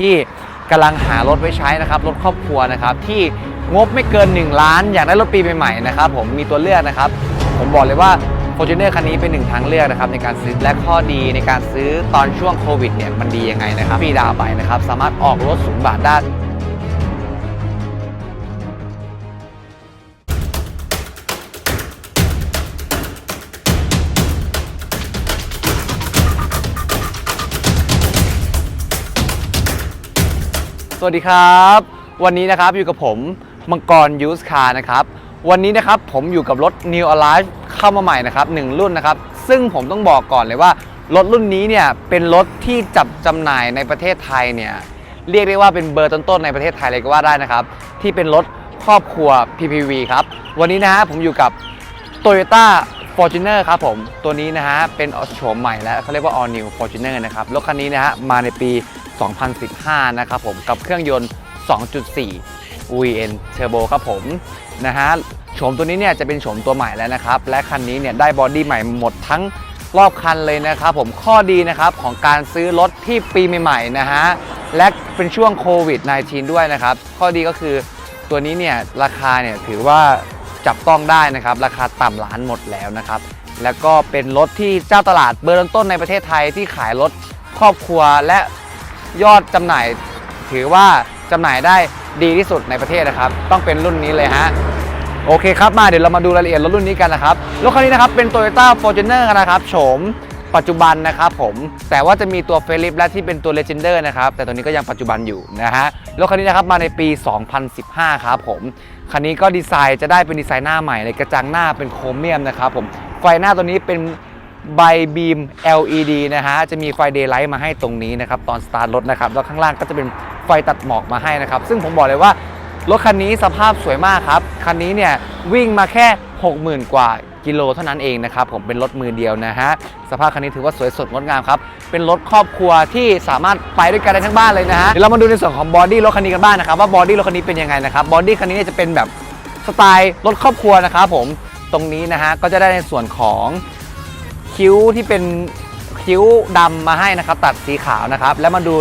ที่กำลังหารถไว้ใช้นะครับรถครอบครัวนะครับที่งบไม่เกิน 1 ล้าน อยากได้รถปีใหม่ๆนะครับผมมีตัวเลือกนะครับ ผมบอกเลยว่า Fortuner คันนี้เป็นหนึ่งทางเลือกนะครับในการซื้อและข้อดีในการซื้อตอนช่วงโควิดเนี่ยมันดียังไงนะครับฟรีดาวไปนะครับสามารถออกรถศูนย์บาทได้ สวัสดีครับ วันนี้นะครับอยู่กับผมมังกรยูสคาร์นะครับ วันนี้นะครับผมอยู่กับรถ New Alive เข้ามาใหม่นะครับหนึ่งรุ่นนะครับ ซึ่งผมต้องบอกก่อนเลยว่า รถรุ่นนี้เนี่ยเป็นรถที่จับจำหน่ายในประเทศไทยเนี่ยเรียกได้ว่าเป็นเบอร์ต้นๆในประเทศไทยเลยก็ว่าได้นะครับ ที่เป็นรถครอบครัว PPV ครับ วันนี้นะฮะผมอยู่กับ Toyota Fortuner ครับผม ตัวนี้นะฮะเป็นโฉมใหม่แล้วเขาเรียกว่า All New Fortuner นะครับ รถคันนี้นะฮะมาในปี 2015 นะครับผมกับเครื่องยนต์ 2.4 VN Turbo ครับผมนะฮะโฉมตัวนี้เนี่ยจะเป็นโฉมตัวใหม่แล้วนะครับ และคันนี้เนี่ยได้บอดี้ใหม่หมดทั้งรอบคันเลยนะครับผมข้อดีนะครับของการซื้อรถที่ปีใหม่ๆนะฮะและเป็นช่วงโควิด -19 ด้วยนะครับ ข้อดีก็คือตัวนี้เนี่ยราคาเนี่ยถือว่าจับต้องได้นะครับ ราคาต่ำล้านหมดแล้วนะครับ แล้วก็เป็นรถที่เจ้าตลาดเบอร์ต้นในประเทศไทยที่ขายรถครอบครัวและ ยอดจำหน่าย ถือว่าจำหน่ายได้ดีที่สุดในประเทศนะครับ ต้องเป็นรุ่นนี้เลยฮะ โอเคครับมาเดี๋ยวเรามาดูรายละเอียดรถรุ่นนี้กันนะครับ รถคันนี้นะครับเป็น Toyota Fortuner นะครับโฉมปัจจุบันนะครับผมแต่ว่าจะมีตัวเฟลิปและที่เป็นตัว Legender นะครับแต่ตัวนี้ก็ยังปัจจุบันอยู่นะฮะรถคันนี้นะครับมาในปี 2015 ครับผม คันนี้ก็ดีไซน์จะได้เป็นดีไซน์หน้าใหม่เลยกระจังหน้าเป็นโครเมียมนะครับผมไฟหน้าตัวนี้เป็น ไบบีม LED นะฮะ จะมีไฟเดย์ไลท์มาให้ตรงนี้นะครับ ตอนสตาร์ทรถนะครับ แล้วข้างล่างก็จะเป็นไฟตัดหมอกมาให้นะครับ ซึ่งผมบอกเลยว่า รถคันนี้สภาพสวยมากครับ คันนี้เนี่ย วิ่งมาแค่ 60,000 กว่ากิโลเท่านั้นเองนะครับ ผมเป็นรถมือเดียวนะฮะ สภาพคันนี้ถือว่าสวยสดงดงามครับ เป็นรถครอบครัวที่สามารถไปด้วยกันได้ทั้งบ้านเลยนะฮะ เดี๋ยวเรามาดูในส่วนของบอดี้รถคันนี้กันบ้างนะครับว่าบอดี้รถคันนี้เป็นยังไงนะครับ บอดี้คันนี้จะเป็นแบบสไตล์รถครอบครัวนะครับผม ตรงนี้นะฮะก็จะได้ในส่วนของ คิ้วที่เป็นคิ้วดำมาให้นะครับ ตัดสีขาวนะครับ แล้วมาดู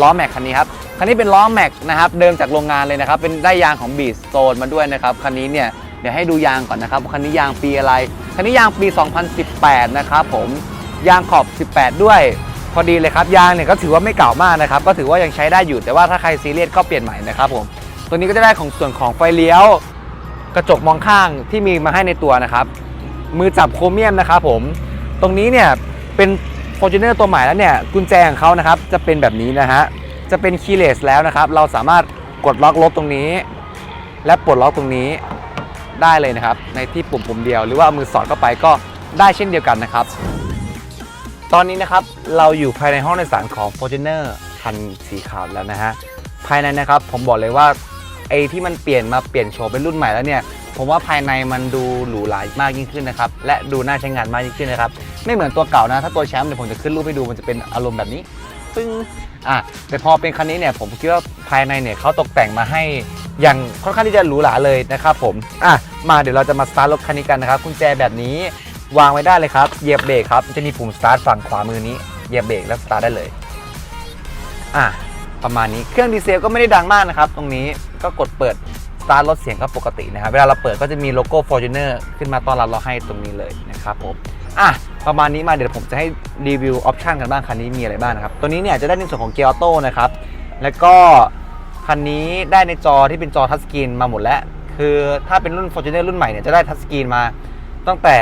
ล้อแม็กคันนี้ครับคันนี้เป็นล้อแม็กนะครับ เดิมจากโรงงานเลยนะครับ เป็นได้ยางของบีสโตนมาด้วยนะครับคันนี้เนี่ยเดี๋ยวให้ดูยางก่อนนะครับคันนี้ยางปีอะไรคันนี้ยางปี 2018 นะครับผมยางขอบ 18 ด้วย พอดีเลยครับยางเนี่ยก็ถือว่าไม่เก่ามากนะครับ ก็ถือว่ายังใช้ได้อยู่แต่ว่าถ้าใครซีเรียสก็เปลี่ยนใหม่นะครับผมตัวนี้ก็จะได้ของส่วนของไฟเลี้ยว กระจกมองข้างที่มีมาให้ในตัวนะครับ มือจับโครเมียมนะครับผม ตรงนี้เนี่ยเป็น Fortuner ตัวใหม่แล้วเนี่ยกุญแจของเขานะครับจะเป็นแบบนี้นะฮะจะเป็นคีย์เลสแล้วนะครับ เราสามารถกดล็อกรถตรงนี้ และปลดล็อกตรงนี้ได้เลยนะครับ ในที่ปุ่มปุ่มเดียว หรือว่าเอามือสอดเข้าไปก็ได้เช่นเดียวกันนะครับ ตอนนี้นะครับเราอยู่ภายในห้องโดยสารของ Fortuner คันสีขาวแล้วนะฮะภายในนะครับผมบอกเลยว่าไอ้ที่มันเปลี่ยนมาเปลี่ยนโฉมเป็นรุ่นใหม่แล้วเนี่ย ผมว่าภายในมันดูหรูหรามากยิ่งขึ้นนะครับ และดูน่าใช้งานมากยิ่งขึ้นนะครับ ไม่เหมือนตัวเก่านะ ถ้าตัวแชมป์เดี๋ยวผมจะขึ้นรูปให้ดูมันจะเป็นอารมณ์แบบนี้ ปึ้ง อะ แต่พอเป็นคันนี้เนี่ยผมคิดว่าภายในเนี่ยเขาตกแต่งมาให้อย่างค่อนข้างที่จะหรูหราเลยนะครับผม อะ มาเดี๋ยวเราจะมาสตาร์ทรถคันนี้กันนะครับกุญแจแบบนี้ วางไว้ได้เลยครับเหยียบเบรกครับจะมีปุ่มสตาร์ทฝั่งขวามือนี้เหยียบเบรกแล้วสตาร์ทได้เลย อะประมาณนี้เครื่องดีเซลก็ไม่ได้ดังมากนะครับ ตรงนี้ก็กดเปิด ตาร์ทรถเสียงก็ปกตินะครับ เวลาเราเปิดก็จะมีโลโก้ Fortuner ขึ้นมาต้อนรับเราให้ตรงนี้เลยนะครับผมอะประมาณนี้มาเดี๋ยวผมจะให้รีวิวออปชันกันบ้างคันนี้มีอะไรบ้างนะครับ ตัวนี้เนี่ยจะได้ในส่วนของเกียร์ออโต้นะครับ แล้วก็คันนี้ได้ในจอที่เป็นจอทัชสกรีนมาหมดแล้ว คือถ้าเป็นรุ่น Fortuner รุ่นใหม่เนี่ยจะได้ทัชสกรีนมาตั้งแต่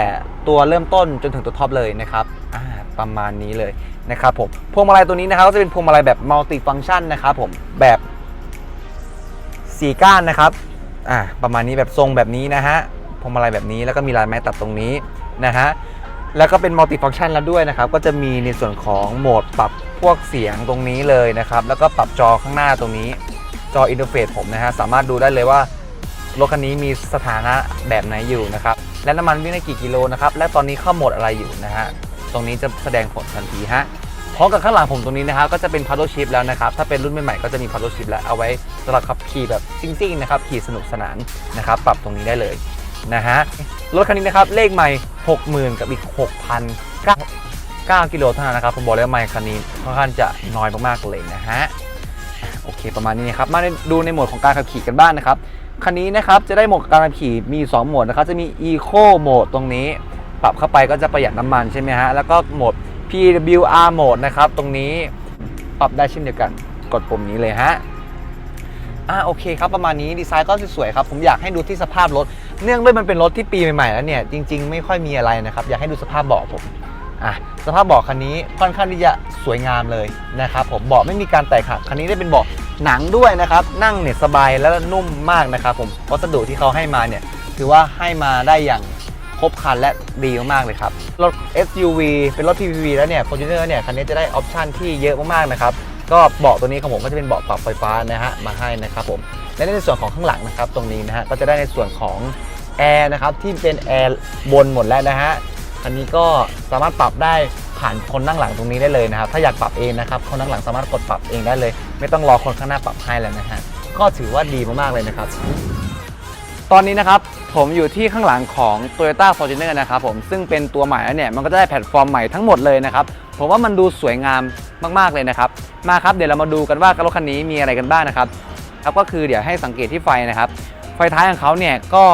ตัวเริ่มต้นจนถึงตัวท็อปเลยนะครับอ่าประมาณนี้เลยนะครับผมพวงมาลัยตัวนี้นะครับก็จะเป็นพวงมาลัยแบบมัลติฟัง c t ชันนะครับผมแบบสีก้านนะครับ อ่าประมาณนี้แบบทรงแบบนี้นะฮะพวงมาลัยแบบนี้แล้วก็มีลายไม้ตัดตรงนี้นะฮะแล้วก็เป็นมัลติฟัง c t ชันแล้วด้วยนะครับ ก็จะมีในส่วนของโหมดปรับพวกเสียงตรงนี้เลยนะครับ แล้วก็ปรับจอข้างหน้าตรงนี้ จออินเทอร์เฟซผมนะฮะ สามารถดูได้เลยว่ารถคันนี้มีสถานะแบบไหนอยู่นะครับ และน้ำมันวิ่งได้กี่กิโลนะครับ และตอนนี้เข้าโหมดอะไรอยู่นะฮะ ตรงนี้จะแสดงผลทันทีฮะ พร้อมกับข้างหลังผมตรงนี้นะครับก็จะเป็นพัด l ชิ p แล้วนะครับถ้าเป็นรุ่นใหม่ๆก็จะมีพัด l ชิ p แล้วเอาไว้สำหรับขับขี่แบบซิ่งๆนะครับขี่สนุกสนานนะครับปรับตรงนี้ได้เลยนะฮะรถคันนี้นะครับเลขใหม่ 60,000 กับอีก 6,009 9กิโลเท่านั้นนะครับผมบอกเลยว่าไมค์คันนี้ค่อนข้างจะน้อยมากๆเลยนะฮะโอเคประมาณนี้นะครับมาดูในโหมดของการขับขี่กันบ้างนะครับคันนี้นะครับจะได้โหมดการขับขี่มี 2 โหมดนะครับจะมี Eco โหมดตรงนี้ ปรับเข้าไปก็จะประหยัดน้ำมันใช่ไหมฮะแล้วก็โหมด PWR โหมดนะครับ ตรงนี้ปรับได้เช่นเดียวกัน กดปุ่มนี้เลยฮะอ่าโอเคครับประมาณนี้ดีไซน์ก็สวยๆครับผมอยากให้ดูที่สภาพรถ เนื่องด้วยมันเป็นรถที่ปีใหม่ๆแล้วเนี่ยจริง ๆ ไม่ค่อยมีอะไรนะครับอยากให้ดูสภาพเบาะผมอะสภาพเบาะคันนี้ค่อนข้างที่จะสวยงามเลยนะครับผมเบาะไม่มีการแตกหักคันนี้ได้เป็นเบาะหนังด้วยนะครับนั่งเนี่ยสบายแล้วนุ่มมากนะครับผมวัสดุที่เขาให้มาเนี่ยถือว่าให้มาได้อย่าง ครบคันและดีมากๆเลยครับ รถ SUV เป็นรถ PPV แล้วเนี่ย Fortuner เนี่ย คันนี้จะได้ออปชันที่เยอะมากๆนะครับ ก็เบาะตัวนี้ของผมก็จะเป็นเบาะปรับไฟฟ้านะฮะมาให้นะครับผมและในส่วนของข้างหลังนะครับ ตรงนี้นะฮะก็จะได้ในส่วนของแอร์นะครับที่เป็นแอร์บนหมดแล้วนะฮะอันนี้ก็สามารถปรับได้ผ่านคนนั่งหลังตรงนี้ได้เลยนะครับ ถ้าอยากปรับเองนะครับ คนนั่งหลังสามารถกดปรับเองได้เลย ไม่ต้องรอคนข้างหน้าปรับให้แล้วนะฮะก็ถือว่าดีมากๆเลยนะครับ ตอนนี้นะครับผมอยู่ที่ข้างหลังของ Toyota Fortuner นะครับผมซึ่งเป็นตัวใหม่แล้วเนี่ยมันก็จะได้แพลตฟอร์มใหม่ทั้งหมดเลยนะครับผมว่ามันดูสวยงามมากๆเลยนะครับมาครับเดี๋ยวเรามาดูกันว่ารถคันนี้มีอะไรกันบ้างนะครับครับก็คือเดี๋ยวให้สังเกตที่ไฟนะครับไฟท้ายของเขาเนี่ยก็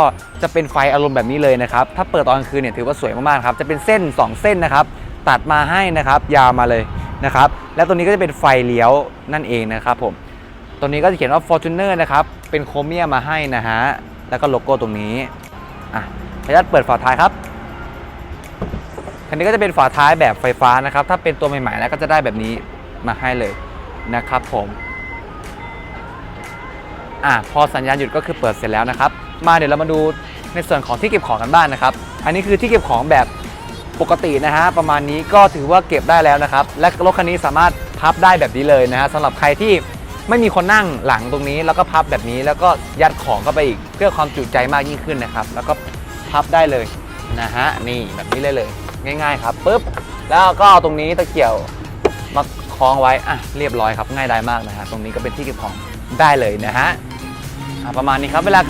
จะเป็นไฟอารมณ์แบบนี้เลยนะครับถ้าเปิดตอนกลางคืนเนี่ยถือว่าสวยมากๆครับจะเป็นเส้น 2 เส้นนะครับตัดมาให้นะครับยาวมาเลยนะครับแล้วตัวนี้ก็จะเป็นไฟเลี้ยวนั่นเองนะครับผมตัวนี้ก็จะเขียนว่า Fortuner นะครับเป็นโครเมียมมาให้นะฮะ แล้วก็โลโก้ตรงนี้อะขออนุญาตเปิดฝาท้ายครับคันนี้ก็จะเป็นฝาท้ายแบบไฟฟ้านะครับ ถ้าเป็นตัวใหม่ๆแล้วก็จะได้แบบนี้มาให้เลยนะครับผมอะพอสัญญาณหยุดก็คือเปิดเสร็จแล้วนะครับ มาเดี๋ยวเรามาดูในส่วนของที่เก็บของกันบ้างนะครับ อันนี้คือที่เก็บของแบบปกตินะฮะประมาณนี้ก็ถือว่าเก็บได้แล้วนะครับ และรถคันนี้สามารถพับได้แบบนี้เลยนะฮะสำหรับใครที่ ไม่มีคนนั่งหลังตรงนี้ แล้วก็พับแบบนี้แล้วก็ยัดของเข้าไปอีก เพื่อความจุใจมากยิ่งขึ้นนะครับ แล้วก็พับได้เลยนะฮะนี่แบบนี้เลยเลย ง่าย ๆ ครับปุ๊บแล้วก็เอาตรงนี้ตะเกียบมาคล้องไว้อะเรียบร้อยครับง่ายดายมากนะฮะตรงนี้ก็เป็นที่เก็บของได้เลยนะฮะอะประมาณนี้ครับเวลา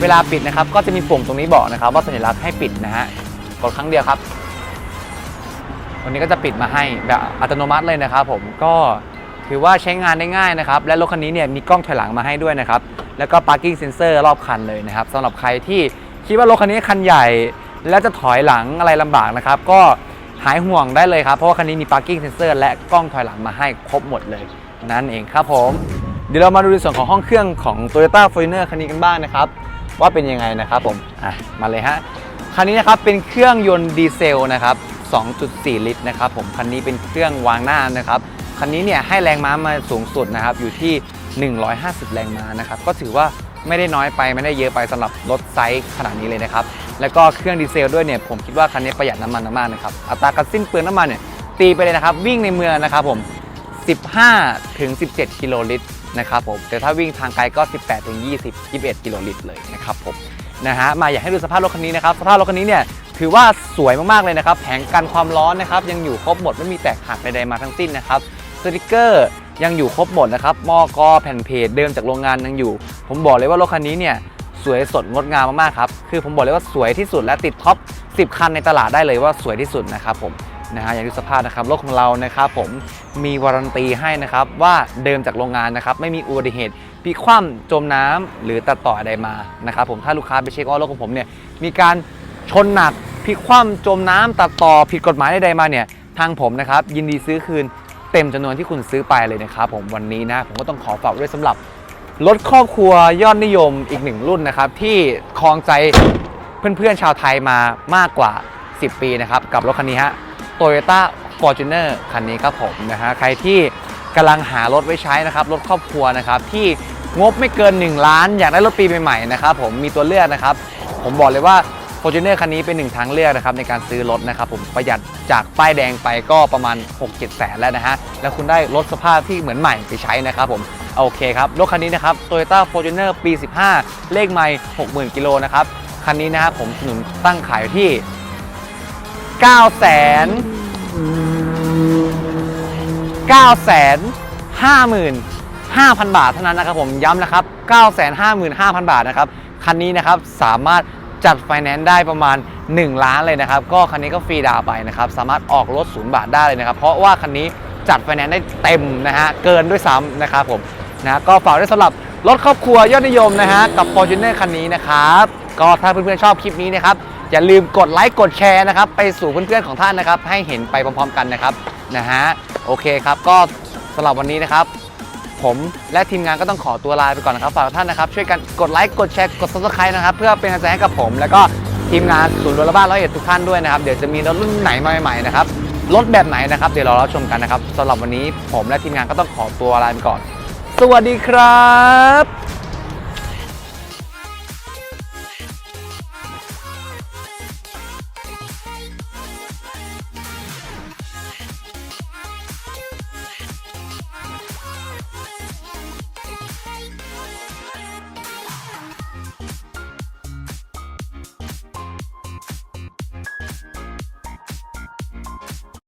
เวลาปิดนะครับ ก็จะมีปุ่มตรงนี้บอกนะครับ ว่าสัญลักษณ์ให้ปิดนะฮะกดครั้งเดียวครับวันนี้ก็จะปิดมาให้แบบอัตโนมัติเลยนะครับผมก็ ถือว่าใช้งานได้ง่ายนะครับ และรถคันนี้เนี่ยมีกล้องถอยหลังมาให้ด้วยนะครับ แล้วก็ parking sensor รอบคันเลยนะครับสำหรับใครที่คิดว่ารถคันนี้คันใหญ่ แล้วจะถอยหลังอะไรลำบากนะครับ ก็หายห่วงได้เลยครับ เพราะว่าคันนี้มี parking sensor และกล้องถอยหลังมาให้ครบหมดเลย นั่นเองครับผม เดี๋ยวเรามาดูในส่วนของห้องเครื่องของ Toyota Fortuner คันนี้กันบ้างนะครับ ว่าเป็นยังไงนะครับผมอะมาเลยฮะคันนี้นะครับเป็นเครื่องยนต์ดีเซลนะครับ 2.4 ลิตรนะครับผมคันนี้เป็นเครื่องวางหน้านะครับ คันนี้เนี่ยให้แรงม้ามาสูงสุดนะครับอยู่ที่ 150 แรงม้านะครับก็ถือว่าไม่ได้น้อยไปไม่ได้เยอะไปสำหรับรถไซส์ขนาดนี้เลยนะครับแล้วก็เครื่องดีเซลด้วยเนี่ยผมคิดว่าคันนี้ประหยัดน้ำมันมากๆนะครับอัตราการสิ้นเปลืองน้ำมันเนี่ยตีไปเลยนะครับ วิ่งในเมืองนะครับผม 15ถึง17 กิโลลิตรนะครับผมแต่ถ้าวิ่งทางไกลก็ 18ถึง20 21 กิโลลิตรเลยนะครับผมนะฮะมาอยากให้ดูสภาพรถคันนี้นะครับสภาพรถคันนี้เนี่ยถือว่าสวยมากๆเลยนะครับ แผงกันความร้อนนะครับยังอยู่ครบหมดไม่มีแตกหักใดๆมาทั้งสิ้นนะครับ สติกเกอร์ยังอยู่ครบหมดนะครับมอกอแผ่นเพจเดิมจากโรงงานยังอยู่ ผมบอกเลยว่ารถคันนี้เนี่ยสวยสดงดงามมากๆครับ คือผมบอกเลยว่าสวยที่สุดและติดท็อป 10 คันในตลาดได้เลยว่าสวยที่สุดนะครับผมนะฮะอย่างที่สภาพนะครับรถของเรานะครับผมมีวารันตีให้นะครับว่าเดิมจากโรงงานนะครับไม่มีอุบัติเหตุพลิกคว่ำจมน้ำหรือตัดต่ออะไรมานะครับผมถ้าลูกค้าไปเช็คว่ารถของผมเนี่ยมีการชนหนักพลิกคว่ำจมน้ำตัดต่อผิดกฎหมายใดๆมาเนี่ยทางผมนะครับยินดีซื้อคืน เต็มจำนวนที่คุณซื้อไปเลยนะครับผมวันนี้นะผมก็ต้องขอฝากด้วยสำหรับรถครอบครัวยอดนิยมอีกหนึ่งรุ่นนะครับ ที่ครองใจเพื่อนๆชาวไทยมามากกว่า 10 ปีนะครับ กับรถคันนี้ฮะ Toyota Fortuner คันนี้ครับผมนะฮะใครที่กำลังหารถไว้ใช้นะครับ รถครอบครัวนะครับ ที่งบไม่เกิน 1 ล้าน อยากได้รถปีใหม่ๆนะครับผมมีตัวเลือกนะครับ ผมบอกเลยว่า Fortuner คันนี้เป็นหนึ่งทางเลือกนะครับในการซื้อรถนะครับผมประหยัดจากป้ายแดงไปก็ประมาณ 6-7 แสนแล้วนะฮะ แล้วคุณได้รถสภาพที่เหมือนใหม่ไปใช้นะครับผมโอเคครับ รถคันนี้นะครับ Toyota Fortuner ปี 15 เลขไม่60,000 กิโลนะครับ คันนี้นะครับผมสนุนตั้งขายอยู่ที่9แสน9 5 5 0 0 0 บาทเท่านั้นนะครับผมย้ำนะครับ 9 5 5 0 0 0 บาทนะครับ คันนี้นะครับสามารถ จัดไฟแนนซ์ได้ประมาณ 1 ล้านเลยนะครับ ก็คันนี้ก็ฟรีดาวไปนะครับ สามารถออกรถศูนย์บาทได้เลยนะครับ เพราะว่าคันนี้จัดไฟแนนซ์ได้เต็มนะฮะ เกินด้วยซ้ำนะครับผมนะก็ฝากด้วยสำหรับรถครอบครัวยอดนิยมนะฮะ กับ Fortuner คันนี้นะครับ ก็ถ้าเพื่อนๆชอบคลิปนี้นะครับ อย่าลืมกดไลค์กดแชร์นะครับ ไปสู่เพื่อนๆของท่านนะครับ ให้เห็นไปพร้อมๆกันนะครับนะฮะโอเคครับก็สำหรับวันนี้นะครับ ผมและทีมงานก็ต้องขอตัวลาไปก่อนนะครับฝากท่านนะครับ ช่วยกันกดไลค์กดแชร์กด subscribe นะครับ เพื่อเป็นกำลังใจให้กับผม แล้วก็ทีมงานศูนย์รถบ้านร้อยเอ็ดทุกท่านด้วยนะครับ เดี๋ยวจะมีรถรุ่นไหนมาใหม่ๆนะครับรถแบบไหนนะครับ เดี๋ยวเรารับชมกันนะครับสำหรับวันนี้ผมและทีมงานก็ต้องขอตัวลาไปก่อน สวัสดีครับ